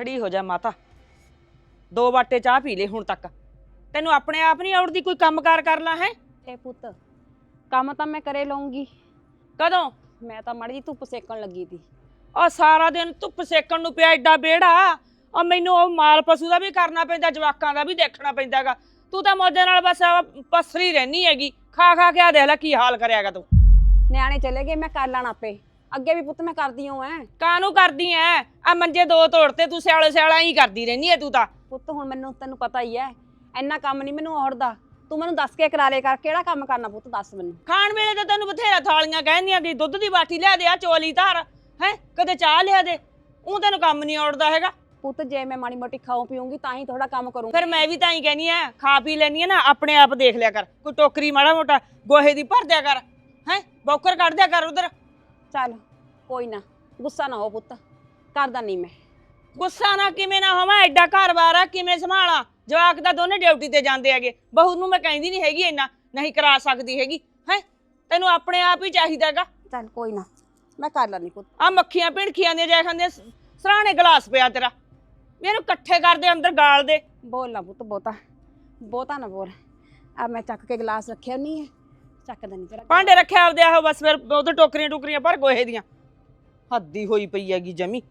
ਖੜੀ ਹੋ ਜਾ ਮਾਤਾ। ਦੋ ਬਾਟੇ ਚਾਹ ਪੀ ਲੈ ਹੁਣ ਤੱਕ। ਤੈਨੂੰ ਆਪਣੇ ਆਪ ਨਹੀਂ ਔੜਦੀ ਕੋਈ ਕੰਮਕਾਰ ਕਰ ਲਾ ਹੈ? ਇਹ ਪੁੱਤ ਕੰਮ ਤਾਂ ਮੈਂ ਕਰੇ ਲਊਂਗੀ। ਕਦੋਂ? ਮੈਂ ਤਾਂ ਮਾੜੀ ਧੁੱਪ ਸੇਕਣ ਲੱਗੀ ਤੀ ਆ ਸਾਰਾ ਦਿਨ ਧੁੱਪ ਸੇਕਣ ਨੂੰ ਪਿਆ ਐਡਾ ਬੇੜਾ ਆ ਮੈਨੂੰ ਉਹ ਮਾਲ ਪਸ਼ੂ ਦਾ ਵੀ ਕਰਨਾ ਪੈਂਦਾ ਜਵਾਕਾਂ ਦਾ ਵੀ ਦੇਖਣਾ ਪੈਂਦਾਗਾ। ਤੂੰ ਤਾਂ ਮੌਜਾਂ ਨਾਲ ਬਸ ਪਸਰੀ ਰਹਿਨੀ ਹੈਗੀ। ਖਾ ਖਾ ਕੇ ਆ ਦੇਖ ਲੈ ਕੀ ਹਾਲ ਕਰਿਆਗਾ ਤੂੰ। ਨਿਆਣੇ ਚਲੇ ਗਏ ਮੈਂ ਕਰ ਲੈਣਾ ਆਪੇ। ਅੱਗੇ ਵੀ ਪੁੱਤ ਮੈਂ ਕਰਦੀ ਹਾਂ ਐ। ਕਾਹਨੂੰ ਕਰਦੀ ਐ? ਆ ਮੰਜੇ ਦੋ ਤੋੜਤੇ ਤੂੰ ਸਿਆਲੇ ਸਿਆਲਾ ਹੀ ਕਰਦੀ ਰਹਿਨੀ ਐ ਤੂੰ ਤਾਂ। ਪੁੱਤ ਹੁਣ ਮੈਨੂੰ ਤੈਨੂੰ ਪਤਾ ਹੀ ਐ ਇੰਨਾ ਕੰਮ ਨਹੀਂ ਮੈਨੂੰ ਔੜਦਾ। ਤੂੰ ਮੈਨੂੰ ਦੱਸ ਕੇ ਕਰਾ ਲੇ ਕਰ ਕਿਹੜਾ ਕੰਮ ਕਰਨਾ ਪੁੱਤ ਦੱਸ ਮੈਨੂੰ। ਖਾਣ ਵੇਲੇ ਤਾਂ ਤੈਨੂੰ ਬਥੇਰਾ ਥਾਲੀਆਂ ਕਹਿੰਦੀਆਂ ਦੀ ਦੁੱਧ ਦੀ ਬਾਟੀ ਲਿਆ ਦੇ ਆ ਚੋਲੀ ਧਾਰ ਹੈ ਕਦੇ ਚਾਹ ਲਿਆ ਦੇ। ਉਹ ਤੈਨੂੰ ਕੰਮ ਨਹੀਂ ਆਉੜਦਾ ਹੈਗਾ। ਪੁੱਤ ਜੇ ਮੈਂ ਮਾੜੀ ਮੋਟੀ ਖਾਉ ਪੀਉਂਗੀ ਤਾਂ ਹੀ ਥੋੜਾ ਕੰਮ ਕਰੂੰਗੀ। ਫਿਰ ਮੈਂ ਵੀ ਤਾਂ ਹੀ ਕਹਿਨੀ ਆ ਖਾ ਪੀ ਲੈਣੀ ਆ ਨਾ ਆਪਣੇ ਆਪ ਦੇਖ ਲਿਆ ਕਰ। ਕੋਈ ਟੋਕਰੀ ਮਾੜਾ ਮੋਟਾ ਗੋਹੇ ਦੀ ਭਰ ਦਿਆ ਕਰ ਹੈ ਬੌਕਰ ਕੱਢ ਦਿਆ ਕਰ ਉਧਰ। ਚੱਲ ਕੋਈ ਨਾ ਗੁੱਸਾ ਨਾ ਹੋ ਪੁੱਤ ਕਰਦਾ ਨਹੀਂ ਮੈਂ। ਗੁੱਸਾ ਨਾ ਕਿਵੇਂ ਨਾ ਹੋਵਾਂ ਐਡਾ ਘਰ-ਬਾਰ ਆ ਕਿਵੇਂ ਸੰਭਾਲਾਂ? ਜਵਾਕ ਤਾਂ ਦੋਨੇ ਡਿਊਟੀ ਤੇ ਜਾਂਦੇ ਹੈਗੇ। ਬਹੂ ਨੂੰ ਮੈਂ ਕਹਿੰਦੀ ਨਹੀਂ ਹੈਗੀ ਇੰਨਾ ਨਹੀਂ ਕਰਾ ਸਕਦੀ ਹੈਗੀ। ਹੈ? ਤੈਨੂੰ ਆਪਣੇ ਆਪ ਹੀ ਚਾਹੀਦਾਗਾ ਚੱਲ ਕੋਈ ਨਾ ਮੈਂ ਕਰ ਲੈਣੀ ਪੁੱਤ। ਆ ਮੱਖੀਆਂ ਭਿਣਖੀਆਂ ਦੀਆਂ ਜੈ ਖਾਂਦੇ ਸਰਾਣੇ ਗਲਾਸ ਪਿਆ ਤੇਰਾ। ਮੈਨੂੰ ਇਕੱਠੇ ਕਰ ਦੇ ਅੰਦਰ ਗਾਲ ਦੇ। ਬੋਲ ਨਾ ਪੁੱਤ ਬਹੁਤਾ ਬਹੁਤਾ ਨਾ ਬੋਲ। ਆ ਮੈਂ ਚੱਕ ਕੇ ਗਲਾਸ ਰੱਖਿਆ ਨਹੀਂ ਹੈ ਚੱਕਦਾ ਨਹੀਂ ਤੇਰਾ ਭਾਂਡੇ ਰੱਖਿਆ ਆਪਦੇ ਆਹੋ ਬਸ ਫਿਰ ਉਧਰ ਟੋਕਰੀਆਂ ਟੋਕਰੀਆਂ ਭਰ ਗੋਹੇ ਦੀਆਂ। ਹੱਦੀ ਹੋਈ ਪਈ ਹੈਗੀ ਜਮੀ।